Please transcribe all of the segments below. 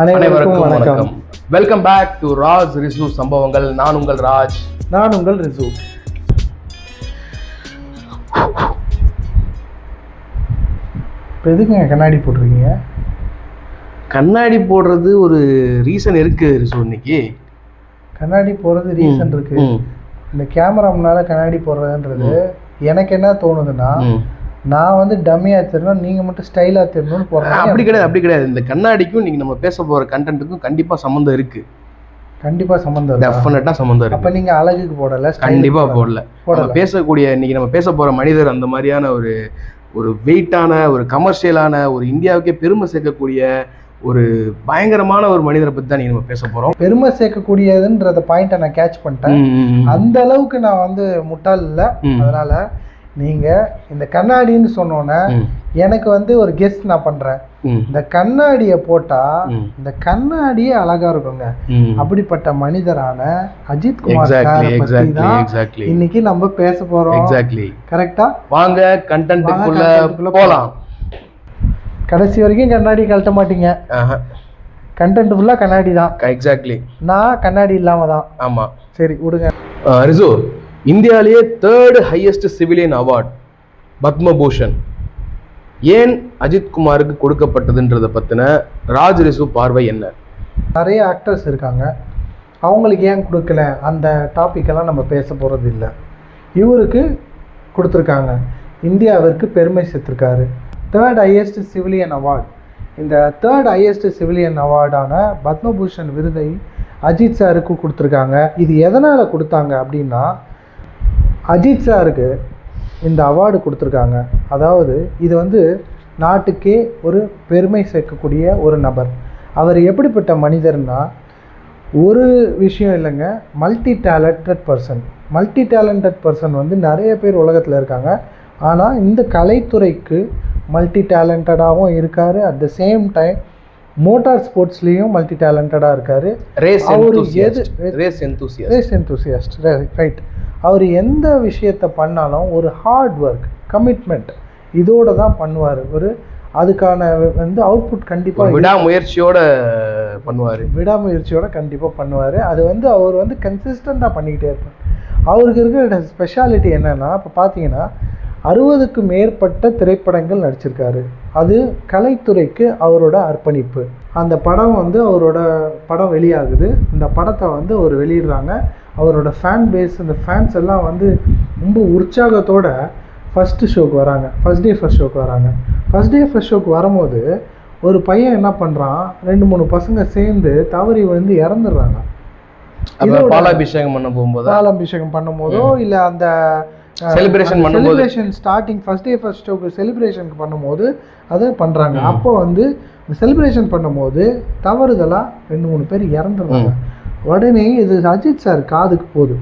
அனைவருக்கும் வணக்கம். Welcome back to Raj Risu சம்பவங்கள். நான் உங்கள் ராஜ். நான் உங்கள் ரிசு. இப்போ எதுக்குங்க கண்ணாடி போட்டிருக்கீங்க? கண்ணாடி போடுறது ஒரு ரீசன் இருக்கு ரிசு இன்னைக்கு. கண்ணாடி போடுறது ரீசன் இருக்கு. இந்த கேமரா முன்னால கண்ணாடி போடுறதுன்றது எனக்கு என்ன தோணுதுன்னா. நான் வந்து டம்மியா தெரியணும் நீங்க மட்டும் ஸ்டைலா தெரியணும்னு போடுறேன் அப்படி கிடையாது அப்படி கிடையாது. இந்த கண்ணாடிக்கும் இன்னைக்கு நம்ம பேச போற கண்டென்ட்டுக்கும் கண்டிப்பா சம்மந்தம் இருக்கு. கண்டிப்பா சம்மந்தம் இருக்கா? டெஃபினட்டா சம்மந்தம் அப்ப இருக்கு நீங்க அழகுக்கு போடல style க்கு கண்டிப்பா போடல. போடல. பேசக்கூடிய இன்னைக்கு நம்ம பேச போற மனிதர் அந்த மாதிரியான ஒரு ஒரு வெயிட்டான ஒரு கமர்ஷியலான ஒரு இந்தியாவுக்கே பெருமை சேர்க்கக்கூடிய ஒரு பயங்கரமான ஒரு மனிதரை பத்தி தான் நீங்க நம்ம பேச போறோம். பெருமை சேர்க்கக்கூடியதுன்றத பாயிண்ட்டை நான் கேட்ச் பண்ணிட்டேன். அந்த அளவுக்கு நான் வந்து முட்டாள் இல்லை. அதனால நீங்க இந்த கண்ணாடின்னு சொன்னோன்னே எனக்கு வந்து ஒரு கெஸ்ட் நான் பண்றேன். ம், இந்த கண்ணாடியை போட்டா இந்த கண்ணாடியே அழகா இருக்குங்க. அப்படிப்பட்ட மனிதரான அஜித் குமார் சாரை இன்னைக்கு நம்ம பேச போறோம். எக்ஸாக்ட்லி கரெக்டா வாங்க content-க்குள்ள போலாம். கடைசி வரைக்கும் கண்ணாடி கழட்ட மாட்டீங்க. கண்டென்ட் ஃபுல்லா கண்ணாடி தான். எக்ஸாக்ட்லி நான் கண்ணாடி இல்லாம தான். ஆமா. சரி விடுங்க. ரிசு இந்தியாவிலேயே third highest civilian award Padma Bhushan. ஏன் அஜித்குமாருக்கு கொடுக்கப்பட்டதுன்றதை கொடுக்கப்பட்டதுன்றத ராஜ் ரிசு பார்வை என்ன? நிறைய ஆக்டர்ஸ் இருக்காங்க. அவங்களுக்கு ஏன் கொடுக்கல? அந்த டாப்பிக்கெல்லாம் நம்ம பேச போகிறது இல்லை. இவருக்கு கொடுத்துருக்காங்க. இந்தியாவிற்கு பெருமை சேர்த்துருக்காரு. தேர்ட் ஹையஸ்ட் சிவிலியன் அவார்ட் இந்த தேர்ட் ஹையஸ்ட் சிவிலியன் அவார்டான பத்மபூஷன் விருதை அஜித் சாருக்கு கொடுத்துருக்காங்க. இது எதனால் கொடுத்தாங்க அப்படின்னா அஜித் சாருக்கு இந்த அவார்டு கொடுத்துருக்காங்க. அதாவது இது வந்து நாட்டுக்கே ஒரு பெருமை சேர்க்கக்கூடிய ஒரு நபர். அவர் எப்படிப்பட்ட மனிதர்னா ஒரு விஷயம் இல்லைங்க multi talented person multi talented person வந்து நிறைய பேர் உலகத்தில் இருக்காங்க. ஆனால் இந்த கலைத்துறைக்கு மல்டி டேலண்டடாகவும் இருக்கார். At the same time motor ஸ்போர்ட்ஸ்லேயும் multi டேலண்டடாக இருக்கார். ரேஸ் அவரு. எது- race enthusiast. Race enthusiast. Right அவர் எந்த விஷயத்தை பண்ணாலும் ஒரு ஹார்ட் ஒர்க் கமிட்மெண்ட் இதோட தான் பண்ணுவார். ஒரு அதுக்கான வந்து அவுட்புட் கண்டிப்பாக விடாமுயற்சியோட பண்ணுவாரு. விடாமுயற்சியோட கண்டிப்பாக பண்ணுவார். அது வந்து அவர் வந்து கன்சிஸ்டண்ட்டாக பண்ணிக்கிட்டே இருப்பார். அவருக்கு இருக்கிற ஸ்பெஷாலிட்டி என்னென்னா இப்போ பார்த்தீங்கன்னா அறுபதுக்கு மேற்பட்ட திரைப்படங்கள் நடிச்சிருக்காரு. அது கலைத்துறைக்கு அவரோட அர்ப்பணிப்பு. அந்த படம் வந்து அவரோட படம் வெளியாகுது. இந்த படத்தை வந்து அவர் வெளியிடுறாங்க. அவரோட ஃபேன் பேஸ் அந்த ஃபேன்ஸ் எல்லாம் வந்து ரொம்ப உற்சாகத்தோட ஃபஸ்ட்டு ஷோக்கு வராங்க. ஃபஸ்ட் டே ஃபஸ்ட் ஷோக்கு வராங்க. ஃபஸ்ட் டே ஃபஸ்ட் ஷோக்கு வரும்போது ஒரு பையன் என்ன பண்ணுறான் ரெண்டு மூணு பசங்க சேர்ந்து தவறி வந்து இறந்துடுறாங்க. பாலாபிஷேகம் பண்ண போகும்போது? பாலாபிஷேகம் பண்ணும்போதோ இல்லை அந்த பண்ணும்போது. Celebration starting first day first ஷோக்கு செலிப்ரேஷனுக்கு பண்ணும்போது அதை பண்ணுறாங்க. அப்போ வந்து செலிப்ரேஷன் பண்ணும்போது தவறுதலாக ரெண்டு மூணு பேர் இறந்துடுறாங்க. உடனே இது அஜித் சார் காதுக்கு போகுது.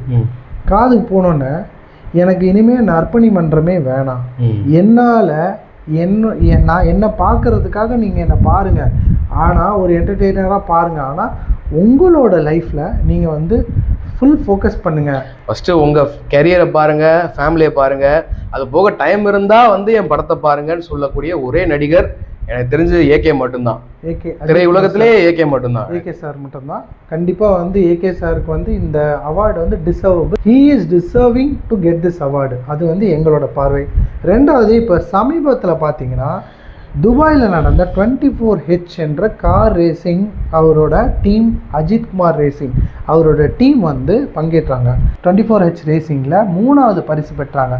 காதுக்கு போனோன்னே எனக்கு இனிமேல் அர்ப்பணி மன்றமே வேணாம். என்னால் என்ன என் நான் என்னை பார்க்கறதுக்காக நீங்கள் என்னை பாருங்கள் ஆனால் ஒரு என்டர்டெய்னராக பாருங்கள் ஆனால் உங்களோட லைஃப்பில் நீங்கள் வந்து ஃபுல் ஃபோக்கஸ் பண்ணுங்கள் ஃபர்ஸ்ட் உங்க கெரியரை பாருங்க ஃபேமிலியை பாருங்க. அது போக டைம் இருந்தா வந்து என் படத்தை பாருங்கன்னு சொல்லக்கூடிய ஒரே நடிகர் எனக்கு தெரிஞ்சு ஏகே மட்டும்தான். ஏகே திரை உலகத்திலே ஏகே மட்டும்தான். ஏகே சார் மட்டும்தான். கண்டிப்பாக வந்து ஏகே சாருக்கு வந்து இந்த அவார்டு வந்து deservable he is deserving to get this award அது வந்து எங்களோட பார்வை. ரெண்டாவது இப்போ சமீபத்தில் பார்த்தீங்கன்னா துபாயில் நடந்த டுவெண்ட்டி ஃபோர் ஹெச் என்ற கார் ரேசிங் அவரோட டீம் அஜித் குமார் ரேசிங் அவரோட டீம் வந்து பங்கேற்றாங்க. டுவெண்ட்டி ஃபோர் ஹெச் ரேசிங்கில் மூணாவது பரிசு பெற்றாங்க.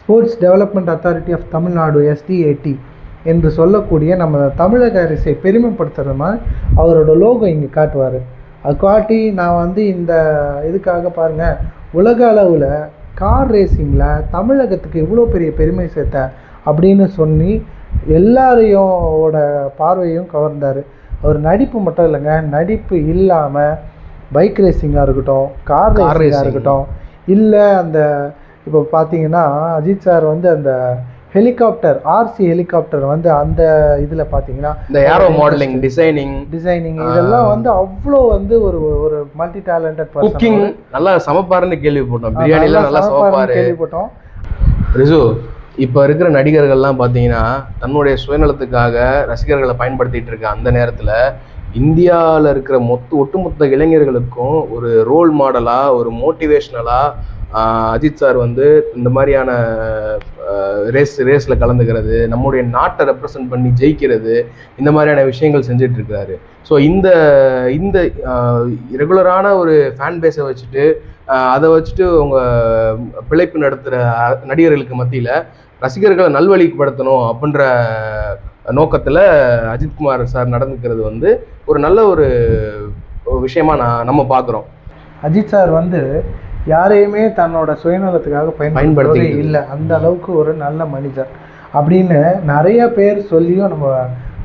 Sports development authority of Tamil Nadu SDAT என்று சொல்லக்கூடிய நம்ம தமிழக அரசை பெருமைப்படுத்துகிற மாதிரி அவரோட லோகோ இங்கே காட்டுவார் அது காட்டி நான் வந்து இந்த இதுக்காக பாருங்கள் உலக அளவில் கார் ரேசிங்கில் தமிழகத்துக்கு இவ்வளோ பெரிய பெருமை சேர்த்தேன் அப்படின்னு சொல்லி எல்லாரையும் ஓட பார்வையும் கவர்ந்தார் அவர் நடிப்பு மட்டும் இல்லைங்க நடிப்பு இல்லாமல் பைக் ரேசிங்காக இருக்கட்டும் கார் ரேசிங்காக. இருக்கட்டும் இல்லை அந்த இப்போ பார்த்தீங்கன்னா அஜித் சார் வந்து அந்த ஹெலிகாப்டர் ஆர்சி ஹெலிகாப்டர் வந்து அந்த இதில் பார்த்தீங்கன்னா இந்த ஏரோ மாடலிங் டிசைனிங் டிசைனிங் இதெல்லாம் வந்து அவ்வளோ வந்து ஒரு ஒரு மல்டி டேலண்டட் குக்கிங் நல்லா சமைப்பாருன்னு கேள்விப்பட்டோம். பிரியாணி எல்லாம் நல்லா சமைப்பாரு. கேள்விப்பட்டோம். ரிசு இப்போ இருக்கிற நடிகர்கள்லாம் பார்த்தீங்கன்னா தன்னுடைய சுயநலத்துக்காக ரசிகர்களை பயன்படுத்திட்டு இருக்க அந்த நேரத்தில் இந்தியாவில் இருக்கிற மொத்த ஒட்டுமொத்த இளைஞர்களுக்கும் ஒரு ரோல் மாடலாக ஒரு மோட்டிவேஷ்னலாக அஜித் சார் வந்து இந்த மாதிரியான ரேஸ் ரேஸில் கலந்துக்கிறது நம்முடைய நாட்டை ரெப்ரசன்ட் பண்ணி ஜெயிக்கிறது இந்த மாதிரியான விஷயங்கள் செஞ்சுட்டு இருக்கிறாரு ஸோ இந்த இந்த ரெகுலரான ஒரு ஃபேன் பேஸை வச்சுட்டு அதை வச்சுட்டு அவங்க பிழைப்பு நடத்துகிற நடிகர்களுக்கு மத்தியில் ரசிகர்களை நல்வழிப்படுத்தணும் அப்படின்ற நோக்கத்தில் அஜித்குமார் சார் நடந்துக்கிறது வந்து ஒரு நல்ல ஒரு விஷயமா நான் நம்ம பார்க்குறோம். அஜித் சார் வந்து யாரையுமே தன்னோட சுயநலத்துக்காக பயன்படுத்திக்கிட்டு இல்லை. அந்த அளவுக்கு ஒரு நல்ல மனிதர். அப்படின்னு நிறைய பேர் சொல்லியும் நம்ம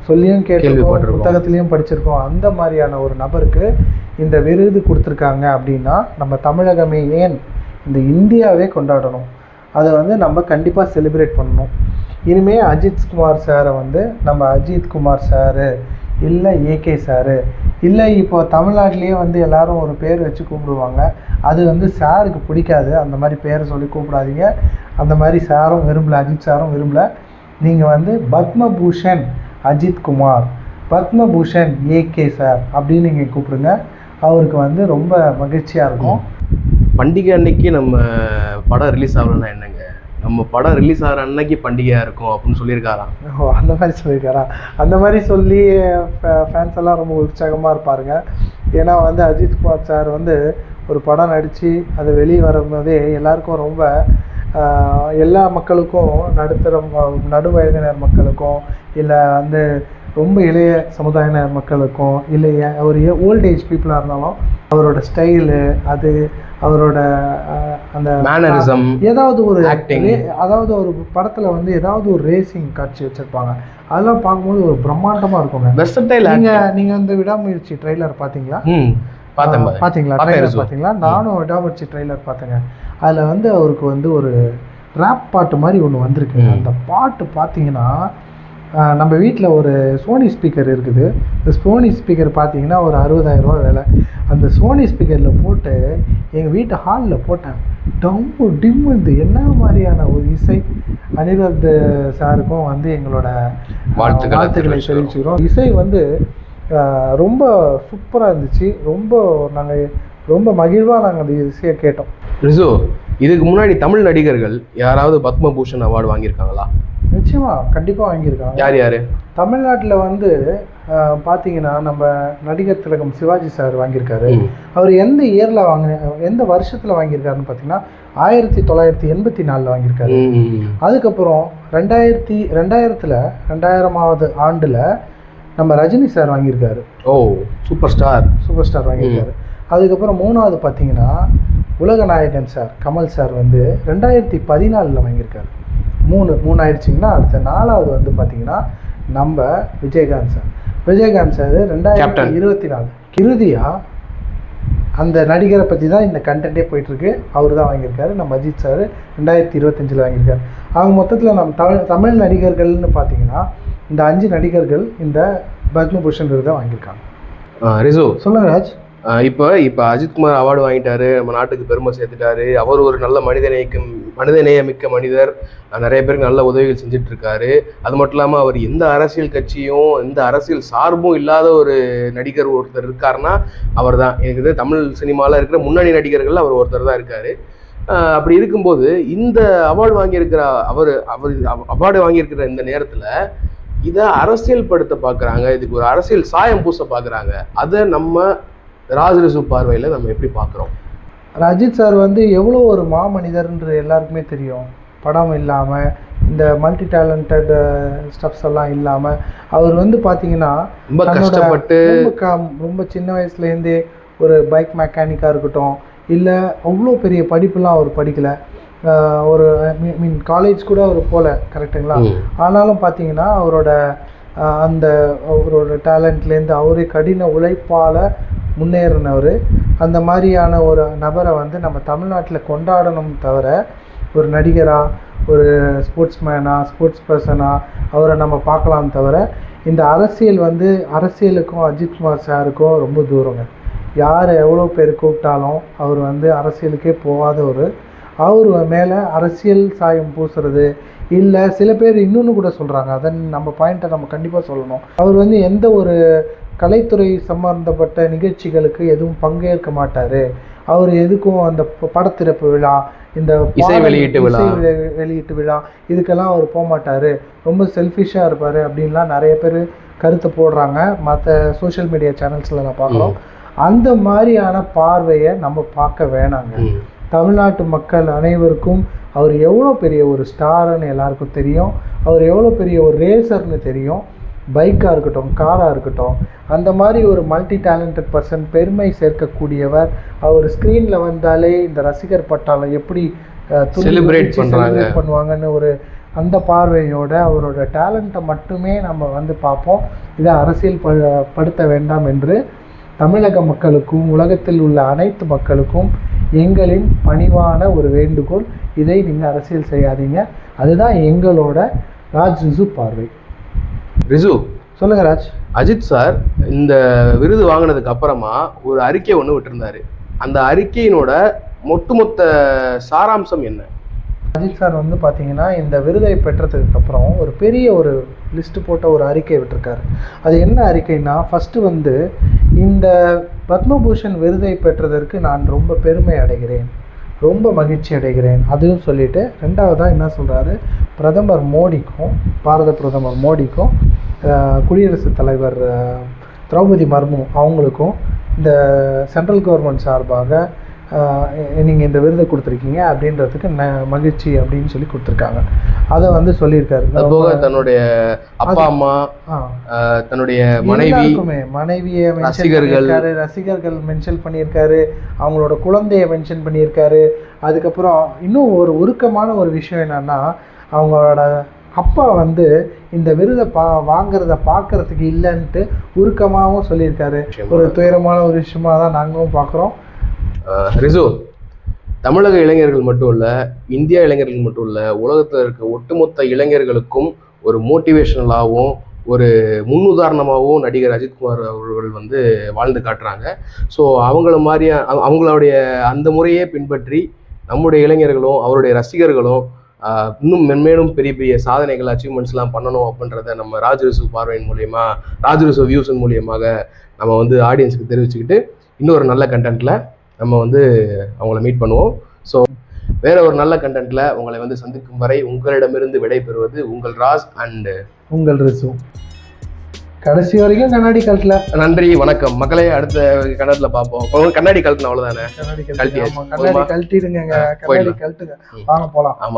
சொல்லியும் கேட்டிருக்கோம். புத்தகத்திலையும் படிச்சிருக்கோம். அந்த மாதிரியான ஒரு நபருக்கு இந்த விருது கொடுத்துருக்காங்க அப்படின்னா நம்ம தமிழகமே ஏன் இந்த இந்தியாவே கொண்டாடணும்? அதை வந்து நம்ம கண்டிப்பாக செலிப்ரேட் பண்ணணும். இனிமே அஜித் குமார் சாரை வந்து நம்ம அஜித் குமார் சாரு இல்லை ஏகே சாரு இல்லை இப்போ தமிழ்நாட்டிலேயே வந்து எல்லாரும் ஒரு பேர் வச்சு கூப்பிடுவாங்க. அது வந்து சாருக்கு பிடிக்காது. அந்த மாதிரி பேரை சொல்லி கூப்பிடாதீங்க. அந்த மாதிரி சாரும் விரும்பல அஜித் சாரும் விரும்பல. நீங்கள் வந்து பத்மபூஷன் அஜித் குமார். பத்மபூஷன் ஏகே சார் அப்படின்னு நீங்கள் கூப்பிடுங்க. அவருக்கு வந்து ரொம்ப மகிழ்ச்சியாக இருக்கும். பண்டிகை அன்னைக்கு நம்ம படம் ரிலீஸ் ஆகலன்னா என்னங்க? நம்ம படம் ரிலீஸ் ஆகிற அன்னைக்கு பண்டிகையாக இருக்கும் அப்படின்னு சொல்லியிருக்காராம் ஓ அந்த மாதிரி சொல்லியிருக்காரா? அந்த மாதிரி சொல்லி ஃபேன்ஸ் எல்லாம் ரொம்ப உற்சாகமாக இருப்பாருங்க. ஏன்னா வந்து அஜித் குமார் சார் வந்து ஒரு படம் நடித்து அது வெளியே வரும்போதே எல்லாருக்கும் ரொம்ப எல்லா மக்களுக்கும் நடுத்தர நடு வயதினர் மக்களுக்கும் இல்லை வந்து ரொம்ப இளைய சமுதாயினர் மக்களுக்கும் இல்லை ஒரு ஓல்ட் ஏஜ் பீப்புளாக இருந்தாலும் அவரோட ஸ்டைலு அது அவரோட அந்த மேனரிசம் ஏதாவது ஒரு. ரே- அதாவது ஒரு படத்துல வந்து ஏதாவது ஒரு ரேசிங் காட்சி வச்சிருப்பாங்க. அதெல்லாம் பார்க்கும்போது ஒரு பிரம்மாண்டமா இருக்குங்க. நீங்க நீங்க அந்த விடாமுயற்சி ட்ரைலர் பாத்தீங்களா பார்த்தேன் ரிசு. பாத்தீங்களா நானும் விடாமுயற்சி ட்ரைலர் பார்த்தேங்க. அதுல வந்து அவருக்கு வந்து ஒரு ரேப் பாட்டு மாதிரி ஒன்று வந்திருக்குங்க. ம். அந்த பாட்டு பார்த்தீங்கன்னா நம்ம வீட்டில் ஒரு சோனி ஸ்பீக்கர் இருக்குது. இந்த சோனி ஸ்பீக்கர் பார்த்தீங்கன்னா ஒரு அறுபதாயிரம் ரூபா விலை. அந்த சோனி ஸ்பீக்கரில் போட்டு எங்கள் வீட்டு ஹாலில் போட்டேன். டம்மு டிம்முது என்ன மாதிரியான ஒரு இசை? அனிருத் சாருக்கும் வந்து எங்களோட வாழ்த்துக்களை தெரிவிச்சுக்கிறோம். இசை வந்து ரொம்ப சூப்பராக இருந்துச்சு. ரொம்ப நாங்கள் ரொம்ப மகிழ்வாக நாங்கள் அந்த இசையை கேட்டோம். ரிசு இதுக்கு முன்னாடி தமிழ் நடிகர்கள் யாராவது பத்மபூஷன் அவார்டு வாங்கியிருக்காங்களா? நிச்சயமா கண்டிப்பாக வாங்கியிருக்காங்க. யார் யாரு? தமிழ்நாட்டில் வந்து பார்த்தீங்கன்னா நம்ம நடிகர் திலகம் சிவாஜி சார் வாங்கியிருக்காரு. அவர் எந்த இயரில் வாங்க எந்த வருஷத்தில் வாங்கியிருக்காருன்னு பார்த்தீங்கன்னா ஆயிரத்தி தொள்ளாயிரத்தி எண்பத்தி நாலில் வாங்கியிருக்காரு. அதுக்கப்புறம் ரெண்டாயிரத்தி ரெண்டாயிரத்தில் ரெண்டாயிரமாவது ஆண்டில் நம்ம ரஜினி சார் வாங்கியிருக்காரு. ஓ சூப்பர் ஸ்டார் சூப்பர் ஸ்டார் வாங்கியிருக்காரு. அதுக்கப்புறம் மூணாவது பார்த்தீங்கன்னா உலக நாயகன் சார் கமல் சார் வந்து ரெண்டாயிரத்தி பதினாலில் வாங்கியிருக்காரு. மூணு மூணு ஆயிடுச்சிங்கன்னா அடுத்த நாலாவது வந்து பார்த்தீங்கன்னா நம்ம விஜயகாந்த் சார். விஜயகாந்த் சார் ரெண்டாயிரத்தி. இருபத்தி நாலு. இறுதியாக அந்த நடிகரை பற்றி தான் இந்த கண்டென்ட்டே போயிட்டுருக்கு. அவர் தான் வாங்கியிருக்காரு. நம்ம அஜித் சார் ரெண்டாயிரத்தி இருபத்தஞ்சில் வாங்கியிருக்காரு. அவங்க மொத்தத்தில் நம்ம தமிழ் தமிழ் நடிகர்கள்னு பார்த்தீங்கன்னா இந்த அஞ்சு நடிகர்கள் இந்த பத்மபூஷன் விருதை வாங்கியிருக்காங்க. ரிசு. சொல்லுங்க ராஜ். இப்போ இப்போ அஜித்குமார் அவார்டு வாங்கிட்டாரு நம்ம நாட்டுக்கு பெருமை சேர்த்துட்டாரு. அவர் ஒரு நல்ல மனிதநேயக்கும் மனிதநேயமிக்க மனிதர். நிறைய பேருக்கு நல்ல உதவிகள் செஞ்சுட்டு இருக்காரு அது மட்டும் இல்லாமல் அவர் எந்த அரசியல் கட்சியும் எந்த அரசியல் சார்பும் இல்லாத ஒரு நடிகர் ஒருத்தர் இருக்காருன்னா அவர் தான் எனக்கு இது தமிழ் சினிமாவில் இருக்கிற முன்னணி நடிகர்கள் அவர் ஒருத்தர் தான் இருக்காரு. அப்படி இருக்கும்போது இந்த அவார்டு வாங்கியிருக்கிற அவர் அவர் அவார்டு வாங்கியிருக்கிற இந்த நேரத்தில் இதை அரசியல் படுத்த பார்க்குறாங்க இதுக்கு ஒரு அரசியல் சாயம் பூச பார்க்குறாங்க அதை நம்ம ராஜரிசு பார்வையில் நம்ம எப்படி பார்க்குறோம்? அஜித் சார் வந்து எவ்வளோ ஒரு மாமனிதர்ன்ற எல்லாருக்குமே தெரியும். படம் இல்லாமல் இந்த மல்டி டேலண்டட் ஸ்டப்ஸ் எல்லாம் இல்லாமல் அவர் வந்து பார்த்தீங்கன்னா ரொம்ப கஷ்டப்பட்டு ரொம்ப சின்ன வயசுலேருந்தே ஒரு பைக் மெக்கானிக்காக இருக்கட்டும் இல்லை அவ்வளோ பெரிய படிப்புலாம் அவர் படிக்கலை. ஒரு மீன் காலேஜ் கூட அவர் போகல கரெக்டுங்களா ஆனாலும் பார்த்தீங்கன்னா அவரோட அந்த அவரோட டேலண்ட்லேருந்து அவரே கடின உழைப்பால் முன்னேறினவர். அந்த மாதிரியான ஒரு நபரை வந்து நம்ம தமிழ்நாட்டில் கொண்டாடணும் தவிர ஒரு நடிகராக ஒரு ஸ்போர்ட்ஸ்மேனாக ஸ்போர்ட்ஸ் பர்சனாக அவரை நம்ம பார்க்கலாம் தவிர இந்த அரசியல் வந்து அரசியலுக்கும் அஜித்குமார் சாருக்கும் ரொம்ப தூரங்க. யார் எவ்வளோ பேர் கூப்பிட்டாலும் அவர் வந்து அரசியலுக்கே போகாத ஒரு அவர் மேலே அரசியல் சாயம் பூசுறது இல்லை சில பேர் இன்னொன்று கூட சொல்கிறாங்க அதை நம்ம பாயிண்ட்டை நம்ம கண்டிப்பாக சொல்லணும். அவர் வந்து எந்த ஒரு கலைத்துறை சம்பந்தப்பட்ட நிகழ்ச்சிகளுக்கு எதுவும் பங்கேற்க மாட்டார். அவர் எதுக்கும் அந்த படத்திறப்பு விழா இந்த இசை வெளியீட்டு விழா. வெளியீட்டு விழா இதுக்கெல்லாம் அவர் போக மாட்டார். ரொம்ப செல்ஃபிஷாக இருப்பார் அப்படின்லாம் நிறைய பேர் கருத்தை போடுறாங்க. மற்ற சோஷியல் மீடியா சேனல்ஸில் நான் பார்க்குறோம். அந்த மாதிரியான பார்வையை நம்ம பார்க்க வேணாங்க. தமிழ்நாட்டு மக்கள் அனைவருக்கும் அவர் எவ்வளோ பெரிய ஒரு ஸ்டார்னு எல்லாருக்கும் தெரியும். அவர் எவ்வளோ பெரிய ஒரு ரேசர்னு தெரியும். பைக்காக இருக்கட்டும் காராக இருக்கட்டும் அந்த மாதிரி ஒரு மல்டி டேலண்டட் பர்சன் பெருமை சேர்க்கக்கூடியவர். அவர் ஸ்க்ரீனில் வந்தாலே இந்த ரசிகர் பட்டாளம் எப்படி பண்றாங்க. celebrate பண்ணுவாங்கன்னு ஒரு அந்த பார்வையோட அவரோட டேலண்ட்டை மட்டுமே நம்ம வந்து பார்ப்போம். இதை அரசியல் ப படுத்த வேண்டாம் என்று தமிழக மக்களுக்கும் உலகத்தில் உள்ள அனைத்து மக்களுக்கும் எங்களின் பணிவான ஒரு வேண்டுகோள். இதை நீங்கள் அரசியல் செய்யாதீங்க. அதுதான் எங்களோட ராஜ் ரிசு பார்வை. ரிசு சொல்லுங்க ராஜ். அஜித் சார் இந்த விருது வாங்கினதுக்கு அப்புறமா ஒரு அறிக்கை ஒன்று விட்டிருந்தாரு. அந்த அறிக்கையினோட ஒட்டுமொத்த சாராம்சம் என்ன? அஜித் சார் வந்து பார்த்தீங்கன்னா இந்த விருதை பெற்றதுக்கு அப்புறம் ஒரு பெரிய ஒரு லிஸ்ட் போட்ட ஒரு அறிக்கை விட்டிருக்காரு. அது என்ன அறிக்கைன்னா ஃபஸ்ட்டு வந்து இந்த பத்மபூஷன் விருதை பெற்றதற்கு நான் ரொம்ப பெருமை அடைகிறேன் ரொம்ப மகிழ்ச்சி அடைகிறேன் அதுவும் சொல்லிட்டு ரெண்டாவதாக என்ன சொல்கிறாரு பிரதமர் மோடிக்கும் பாரத பிரதமர் மோடிக்கும் குடியரசுத் தலைவர் திரௌபதி மர்மு அவங்களுக்கும் இந்த சென்ட்ரல் கவர்மெண்ட் சார்பாக நீங்கள் இந்த விருதை கொடுத்துருக்கீங்க அப்படின்றதுக்கு ந மகிழ்ச்சி அப்படின்னு சொல்லி கொடுத்துருக்காங்க. அதை வந்து சொல்லியிருக்காரு. அது போக தன்னுடைய அப்பா அம்மா தன்னுடைய மனைவி மனைவியை ரசிகர்கள். ரசிகர்கள் மென்ஷன் பண்ணியிருக்காரு அவங்களோட குழந்தைய மென்ஷன் பண்ணியிருக்காரு. அதுக்கப்புறம் இன்னும் ஒரு உருக்கமான ஒரு விஷயம் என்னன்னா அவங்களோட அப்பா வந்து இந்த விருதை பா வாங்குறத பார்க்கறதுக்கு இல்லைன்ட்டு உருக்கமாகவும் சொல்லியிருக்காரு. ஒரு துயரமான ஒரு விஷயமா தான் நாங்களும் பார்க்குறோம். ரிசு தமிழக இளைஞர்கள் மட்டும் இல்லை இந்தியா இளைஞர்கள் மட்டும் இல்லை உலகத்தில் இருக்க ஒட்டுமொத்த இளைஞர்களுக்கும் ஒரு மோட்டிவேஷனலாகவும் ஒரு முன்னுதாரணமாகவும் நடிகர் அஜித்குமார் அவர்கள் வந்து வாழ்ந்து காட்டுறாங்க. ஸோ அவங்கள மாதிரியா அவங்களுடைய அந்த முறையே பின்பற்றி நம்முடைய இளைஞர்களும் அவருடைய ரசிகர்களும் இன்னும் மென்மேலும் பெரிய பெரிய சாதனைகள் அச்சீவ்மெண்ட்ஸ்லாம் பண்ணணும் அப்படின்றத நம்ம ராஜரிசு பார்வையின் மூலியமா ராஜரிசு வியூஸின் மூலியமாக நம்ம வந்து ஆடியன்ஸுக்கு தெரிவிச்சுக்கிட்டு இன்னொரு நல்ல கண்டென்ட்டில் நம்ம வந்து அவங்கள மீட் பண்ணுவோம். ஸோ வேற ஒரு நல்ல கண்டென்ட்ல உங்களை வந்து சந்திக்கும் வரை உங்களிடமிருந்து விடை பெறுவது உங்கள் ராஜ் அண்ட் உங்கள் ரிசு. கடைசி வரைக்கும் கண்ணாடி கழட்டல. நன்றி வணக்கம். மக்களே அடுத்த கண்டத்துல பார்ப்போம். இப்போ கண்ணாடி கழட்டின அவ்வளவுதானே? கண்ணாடி? கழட்டிடுங்க கண்ணாடி. கழட்டுங்க. வாங்க போலாம். ஆமா.